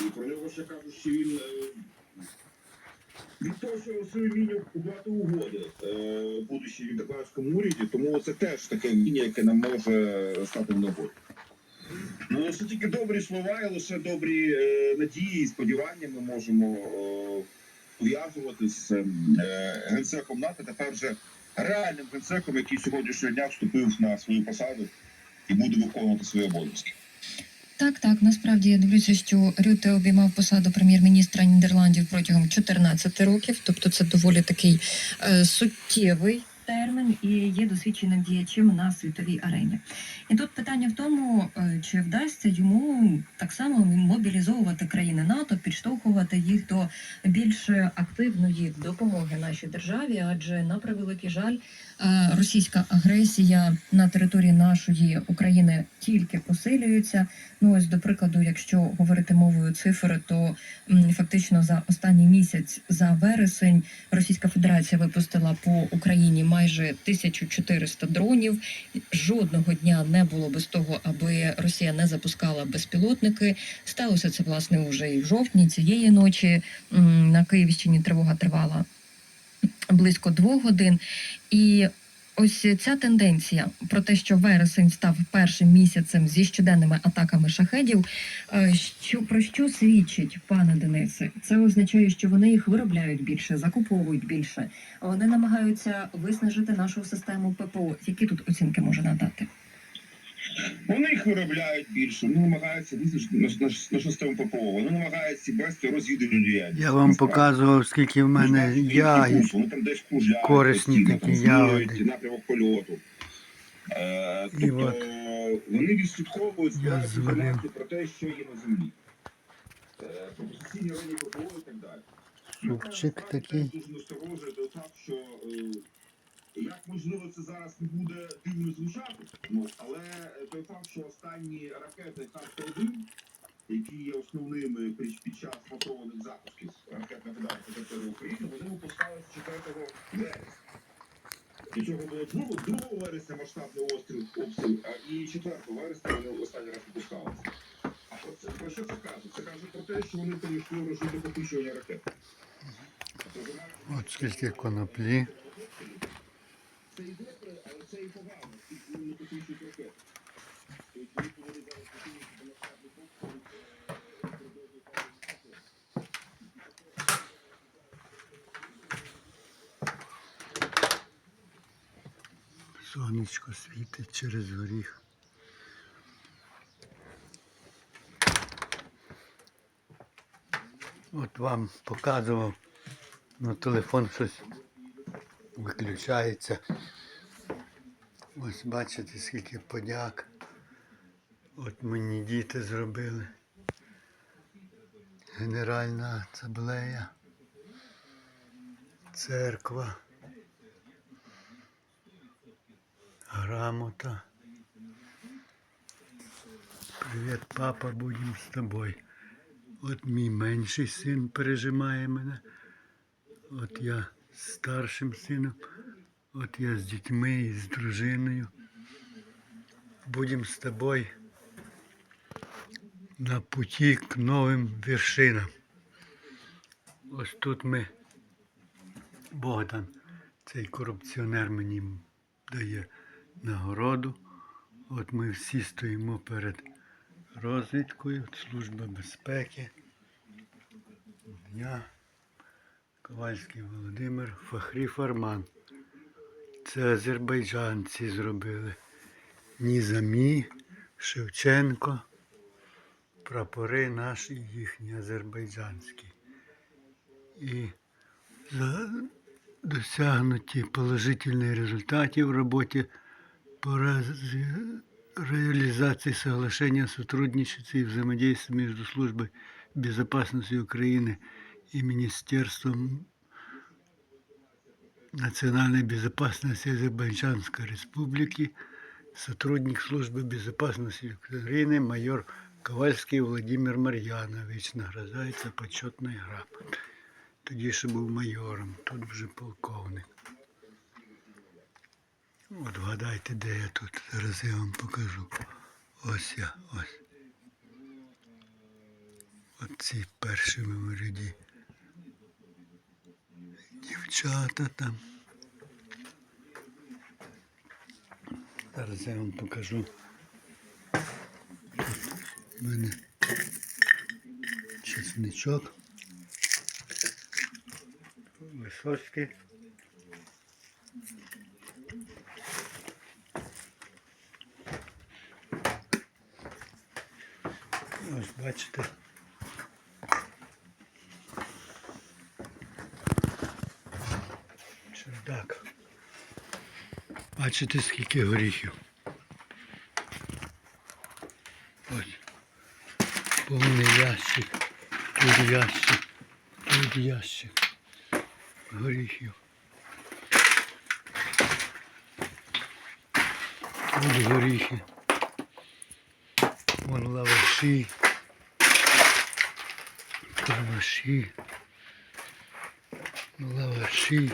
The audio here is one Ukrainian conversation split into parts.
І про нього ще кажуть, що він е, відточував свою вміння укладати угоди, е, будучи в індокладському уряді, тому це теж таке вміння, яке нам може стати в нагоді. Ну, лише тільки добрі слова і лише добрі е, надії і сподівання ми можемо е, пов'язувати з е, генсеком НАТО. Тепер вже реальним генсеком, який сьогоднішнього дня вступив на свою посаду і буде виконувати свої обов'язки. Так, так, насправді я дивлюся, що Рюте обіймав посаду прем'єр-міністра Нідерландів протягом 14 років, тобто це доволі такий е, суттєвий термін і є досвідченим діячем на світовій арені. І тут питання в тому, е, чи вдасться йому так само мобілізовувати країни НАТО, підштовхувати їх до більш активної допомоги нашій державі, адже на превеликий жаль, російська агресія на території нашої України тільки посилюється. Ну ось до прикладу, якщо говорити мовою цифр, то фактично за останній місяць, за вересень, Російська Федерація випустила по Україні майже 1400 дронів. Жодного дня не було без того, аби Росія не запускала безпілотники. Сталося це власне уже і в жовтні цієї ночі. На Київщині тривога тривала близько двох годин. І ось ця тенденція про те, що вересень став першим місяцем зі щоденними атаками шахедів. е, Що про що свідчить, пане Денисе? Це означає, що вони їх виробляють більше, закуповують більше. Вони намагаються виснажити нашу систему ППО. Які тут оцінки може надати? Вони їх виробляють більше, вони намагаються визначити наш, нашу систему ППО, вони намагаються вести розвідувальну діяльність. Я вам показував, скільки в мене ягід. Вони там десь кружляють, корисні постійно, такі там змінюють ягоди. напрямок польоту. Е, І тобто от вони відслідковують збирають зварив. інформацію про те, що є на землі. Е, про постійні районі ППО і так далі. Супчик такий. Дуже насторожує той факт, що е, як можливо це зараз не буде дивно звучати, ну, але той факт, що останні ракети Х-101, які є основними під, час масованих запусків ракет на на території України, вони випускалися 4 вересня. До цього було 2, 2 вересня масштабний острів обстріл, а і 4 вересня вони останній раз випускалися. А про, це, про що це каже? Це каже про те, що вони перейшли в режим накопичування ракет. От скільки коноплі. Це і добре, але це і погано, вони не продовжують падати. Сонечко світить через горіх. От вам показував, ну телефон щось виключається. Ось бачите, скільки подяк. От мені діти зробили. Генеральна асамблея, церква. грамота. Привіт, папа, будемо з тобою. От мій менший син пережимає мене. От я старшим сином. От я з дітьми і з дружиною. Будемо з тобою на путі к новим вершинам. Ось тут ми, Богдан, цей корупціонер мені дає нагороду. От ми всі стоїмо перед розвідкою, Служба безпеки. Я, Ковальський Володимир, Фахрі Фарман. Це азербайджанці зробили. Нізамі, Шевченко, прапори наші їхні азербайджанські. І за досягнуті положительные результаты в работе по раз- реализации соглашения о сотрудничестве и взаимодействии между Службой безопасности Украины и Министерством национальной безопасности Азербайджанской Республики, сотрудник Службы безопасности Украины майор Ковальский Владимир Мар'янович награждається почетною грамотою. Тоді ще був майором, тут вже полковник. От вгадайте, де я тут. Зараз я вам покажу. Ось я, ось. Оці перші ряді. Дівчата там. Зараз я вам покажу. Тут в мене чесничок. Висоцький. Ось бачите. Бачите, скільки горіхів. Ось. Повний ящик. Тут ящик. Тут ящик. Горіхів. Тут горіхи. Вон лаваші. Лаваші. Лаваші.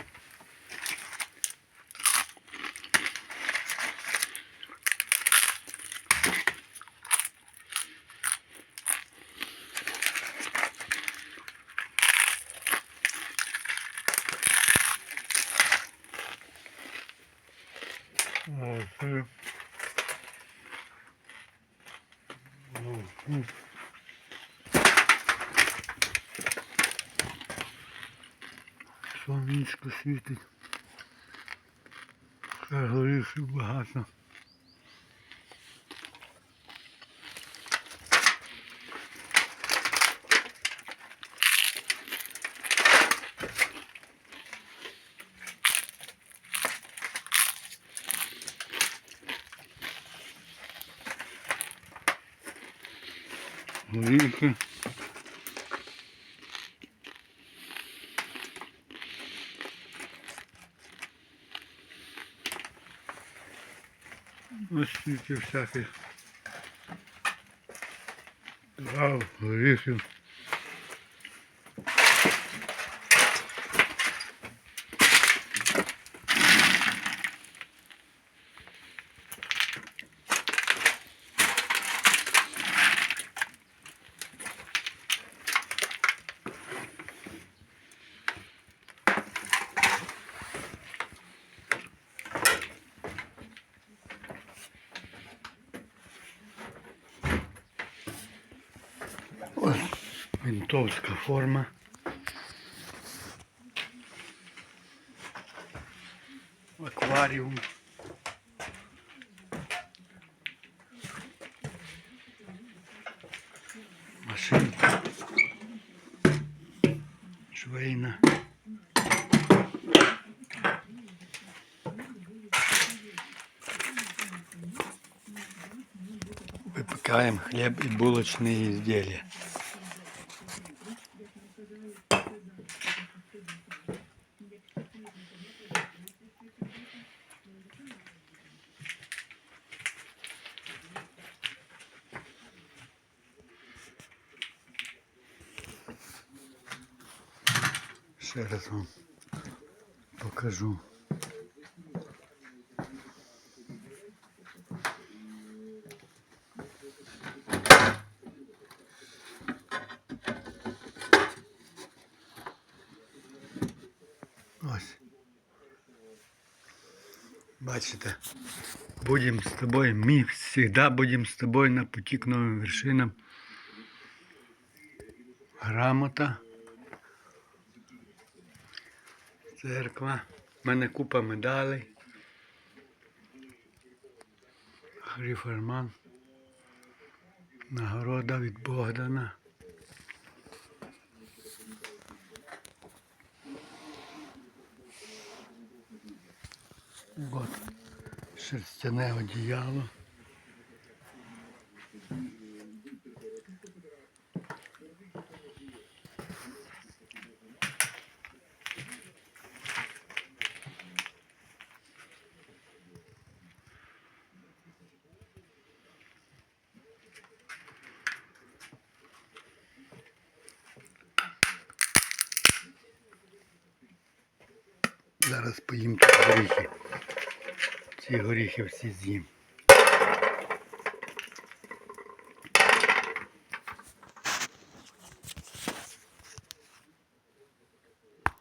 Сонечко світить. Горішів багато. Горіхи. Ось стільки всяких трав, горіхів. Винтовська форма. Акваріум. Машинка. Швейна. Выпекаем хлеб и булочные изделия. Ще раз вам покажу. Ось. Бачите, будем с тобой, мы всегда будем с тобой на пути к новым вершинам. Грамота. Церква. У мене купа медалей. Гріферман. Нагорода від Богдана. От шерстяне одіяло. Зараз поїм тут горіхи. Ці горіхи всі з'їм.